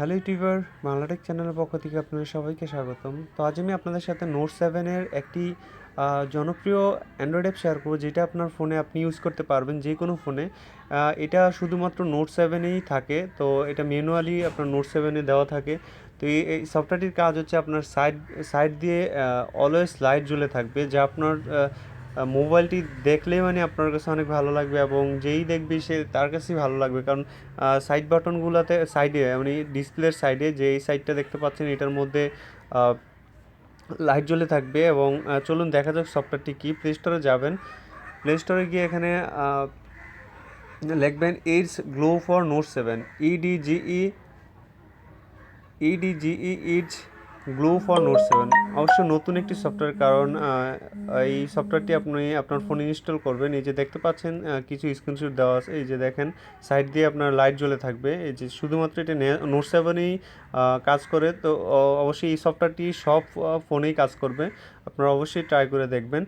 Hello YouTuber Bangla Tech চ্যানেলের পক্ষ থেকে আপনাদের সবাইকে স্বাগতম। তো আজ আমি আপনাদের সাথে নোট সেভেনের একটি জনপ্রিয় অ্যান্ড্রয়েড অ্যাপ শেয়ার করব, যেটা আপনার ফোনে আপনি ইউজ করতে পারবেন যে কোনো ফোনে এটা শুধুমাত্র নোট সেভেনেই থাকে, তো এটা ম্যানুয়ালি আপনার নোট সেভেনে দেওয়া থাকে। তো এই সফটওয়্যারটির কাজ হচ্ছে আপনার সাইড সাইড দিয়ে অলওয়েজ লাইট জ্বলে থাকবে, যা আপনার মোবাইলটি দেখলেই মানে আপনার কাছে অনেক ভালো লাগবে এবং যেই দেখবে সে তার কাছেই ভালো লাগবে। কারণ সাইড বাটনগুলোতে সাইডে মানে ডিসপ্লের সাইডে যে এই সাইডটা দেখতে পাচ্ছেন, এটার মধ্যে লাইট জ্বলে থাকবে এবং চলুন দেখা যাক সফটওয়্যারটি কি। প্লে স্টোরে যাবেন। প্লে স্টোরে গিয়ে এখানে লিখবেন edge glow for note seven E D G E E D G E edge glow for note seven অবশ্য নতুন একটি সফটওয়্যার কারণ এই সফটওয়্যারটি আপনি আপনার ফোনে ইনস্টল করবেন। এই যে দেখতে পাচ্ছেন কিছু স্ক্রিনশট দেওয়া আছে। এই যে দেখেন সাইড দিয়ে আপনার লাইট জ্বলে থাকবে। এই যে শুধুমাত্র এটা নোট সেভেনেই কাজ করে। তো অবশ্যই এই সফটওয়্যারটি সব ফোনেই কাজ করবে। আপনারা অবশ্যই ট্রাই করে দেখবেন।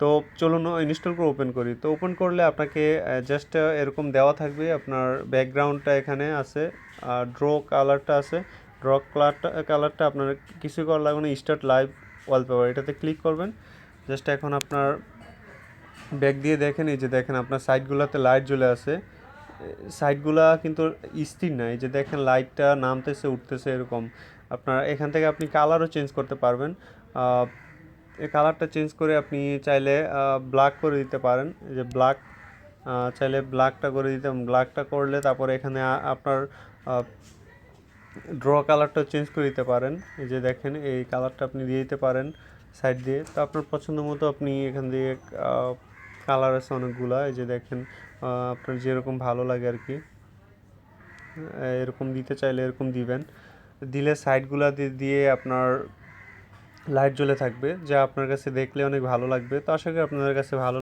তো চলুন ইনস্টল করে ওপেন করি। তো ওপেন করলে আপনাকে জাস্ট এরকম দেওয়া থাকবে। আপনার ব্যাকগ্রাউন্ডটা এখানে আছে, আর ড্র কালারটা আছে। ড্র কালারটা কালারটা আপনার কিছু করার লাগবে না স্টার্ট লাইভ ওয়ালপেপার এটাতে ক্লিক করবেন। জাস্ট এখন আপনার ব্যাক দিয়ে দেখেন, এই যে দেখেন আপনার সাইডগুলোতে লাইট জ্বলে আছে। সাইডগুলা কিন্তু স্থির না, এই যে দেখেন লাইটটা নামতেছে, উঠতেছে এরকম। আপনার এখান থেকে আপনি কালারও চেঞ্জ করতে পারবেন। কালারটা চেঞ্জ করে আপনি চাইলে ব্ল্যাক করে দিতে পারেন। যে ব্ল্যাক চাইলে ব্ল্যাকটা করে দিতে ব্ল্যাকটা করলে তারপরে এখানে আপনার ড্র কালারটা চেঞ্জ করে দিতে পারেন। এই যে দেখেন, এই কালারটা আপনি দিয়ে দিতে পারেন সাইড দিয়ে। তো আপনার পছন্দ মতো আপনি এখান দিয়ে কালার আছে অনেকগুলা। এই যে দেখেন আপনার যেরকম ভালো লাগে আর কি। এরকম দিতে চাইলে এরকম দিবেন। দিলে সাইডগুলা দিয়ে আপনার লাইট জ্বলে থাকবে। যা আপনার কাছে দেখলে অনেক ভালো লাগবে। তো আশা করি আপনাদের কাছে ভালো